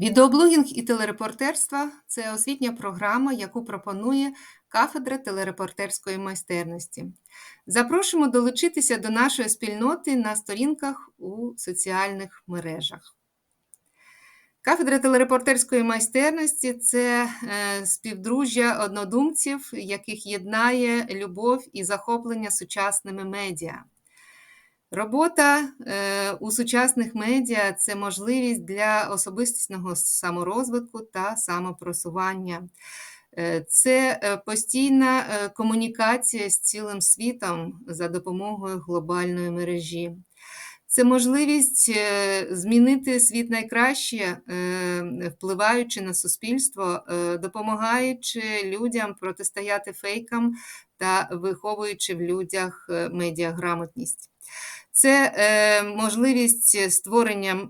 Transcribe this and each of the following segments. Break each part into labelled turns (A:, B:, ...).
A: Відеоблогінг і телерепортерство це освітня програма, яку пропонує кафедра телерепортерської майстерності. Запрошуємо долучитися до нашої спільноти на сторінках у соціальних мережах. Кафедра телерепортерської майстерності це е, співдружжя однодумців, яких єднає любов і захоплення сучасними медіа. Робота е, у сучасних медіа це можливість для особистісного саморозвитку та самопросування. Е, це е, постійна комунікація з цілим світом за допомогою глобальної мережі. Це можливість змінити світ найкраще, впливаючи на суспільство, допомагаючи людям протистояти фейкам та виховуючи в людях медіаграмотність. Це е, можливість створення е,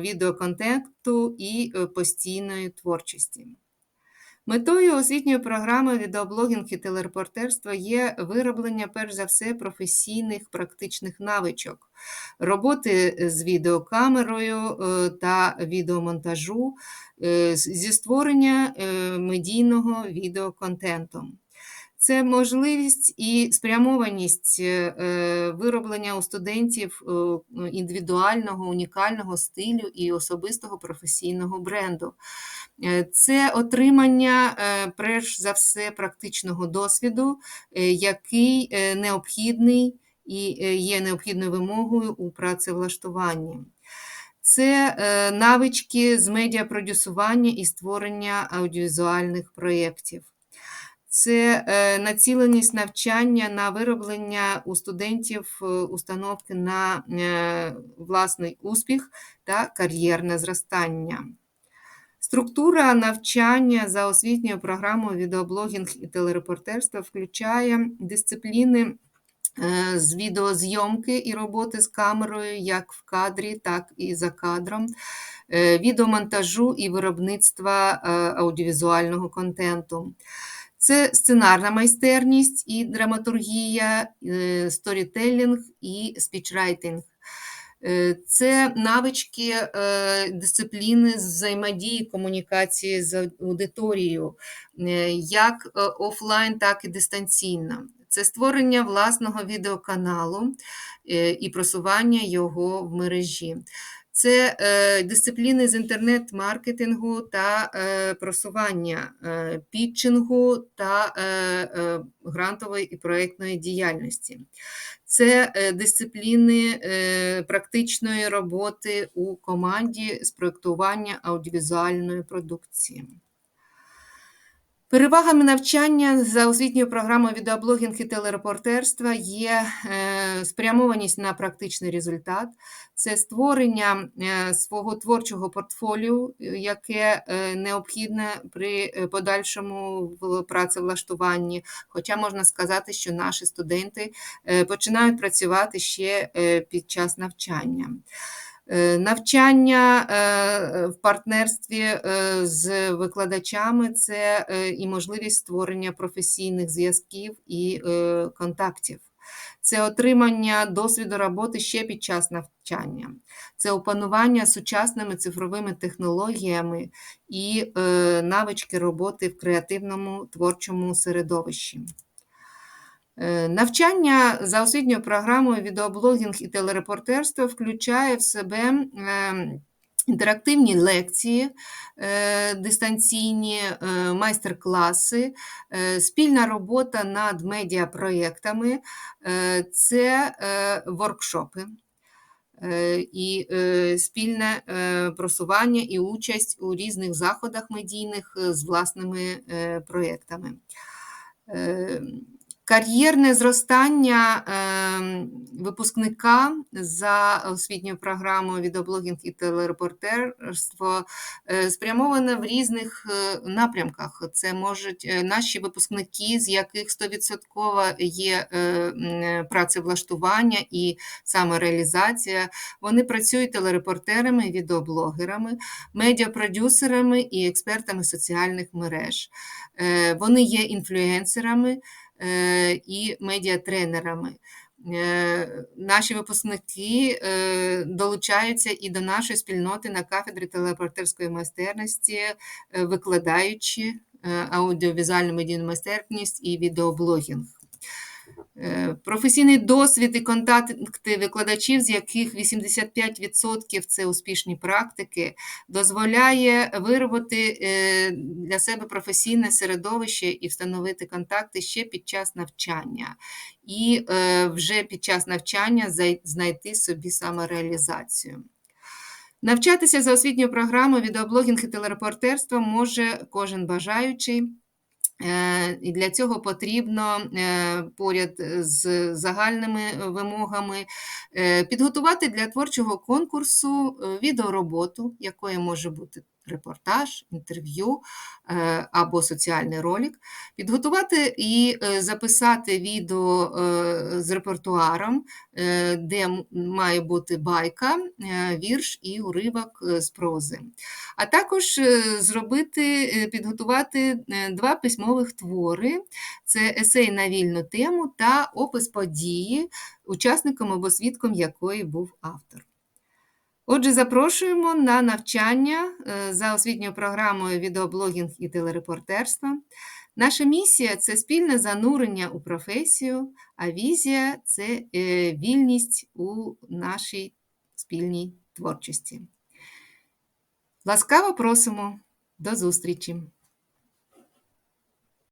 A: відеоконтенту і е, постійної творчості. Метою освітньої програми відеоблогінг і телерепортерства є вироблення, перш за все, професійних практичних навичок, роботи з відеокамерою та відеомонтажу зі створення медійного відеоконтенту. Це можливість і спрямованість е, е, вироблення у студентів е, індивідуального, унікального стилю і особистого професійного бренду. Це отримання, перш за все, практичного досвіду, який необхідний і є необхідною вимогою у працевлаштуванні. Це навички з медіапродюсування і створення аудіовізуальних проєктів це е, націленість навчання на вироблення у студентів е, установки на е, власний успіх та кар'єрне зростання. Структура навчання за освітньою програмою відеоблогінг і телерепортерства включає дисципліни з відеозйомки і роботи з камерою як в кадрі, так і за кадром, відеомонтажу і виробництва аудіовізуального контенту. Це сценарна майстерність і драматургія, е, сторітелінг і спічрайтинг. Е, це навички е, дисципліни взаємодії комунікації з аудиторією, як офлайн, так і дистанційно. Це створення власного відеоканалу і просування його в мережі це е, дисципліни з інтернет-маркетингу та е, просування е, пітчингу та грантової і проєктної діяльності. Це дисципліни практичної роботи у команді з проєктування аудіовізуальної продукції. Перевагами навчання за освітньою програмою відеоблогінг і телерепортерства є е, спрямованість на практичний результат, це створення е, свого творчого портфоліо, яке е, необхідне при подальшому працевлаштуванні. Хоча можна сказати, що наші студенти починають працювати ще під час навчання. Е, навчання е, в партнерстві е, з викладачами це і можливість створення професійних зв'язків і контактів, це отримання досвіду роботи ще під час навчання, це опанування сучасними цифровими технологіями і навички роботи в креативному творчому середовищі. Е, навчання за освітньою програмою відеоблогінг і телерепортерство включає в себе ем, інтерактивні лекції, е, дистанційні е, майстер-класи, спільна робота над медіапроєктами, це воркшопи. І спільне просування і участь у різних заходах медійних з власними проєктами. Кар'єрне зростання ем, випускника за освітньою програмою відеоблогінг і телерепортерство е, спрямоване в різних е, напрямках. Це можуть е, наші випускники, з яких 100% є працевлаштування і самореалізація. Вони працюють телерепортерами, відеоблогерами, медіапродюсерами і експертами соціальних мереж. Вони є інфлюенсерами. Е, і медіатренерами. Е, Наші випускники е, долучаються і до нашої спільноти на кафедрі телепортерської майстерності, викладаючи аудіовізуальну медійну майстерність і відеоблогінг. Е, Професійний досвід і контакти викладачів, з яких 85% це успішні практики, дозволяє виробити е, для себе професійне середовище і встановити контакти ще під час навчання. І е, вже під час навчання знайти собі самореалізацію. Навчатися за освітньою програмою відеоблогінг і телерепортерство може кожен бажаючий. Е, І для цього потрібно е, поряд з загальними вимогами е, підготувати для творчого конкурсу відеороботу, якою може бути репортаж, інтерв'ю е, або соціальний ролик, підготувати і е, записати відео е, з репертуаром, де має бути байка, вірш і уривок з прози. А також зробити, підготувати два письмових твори: це есей на вільну тему та опис події, учасником або свідком якої був автор. Отже, запрошуємо на навчання е, за освітньою програмою відеоблогінг і телерепортерство. Наша місія це спільне занурення у професію, а візія це е, вільність у нашій спільній творчості. Ласкаво просимо до зустрічі!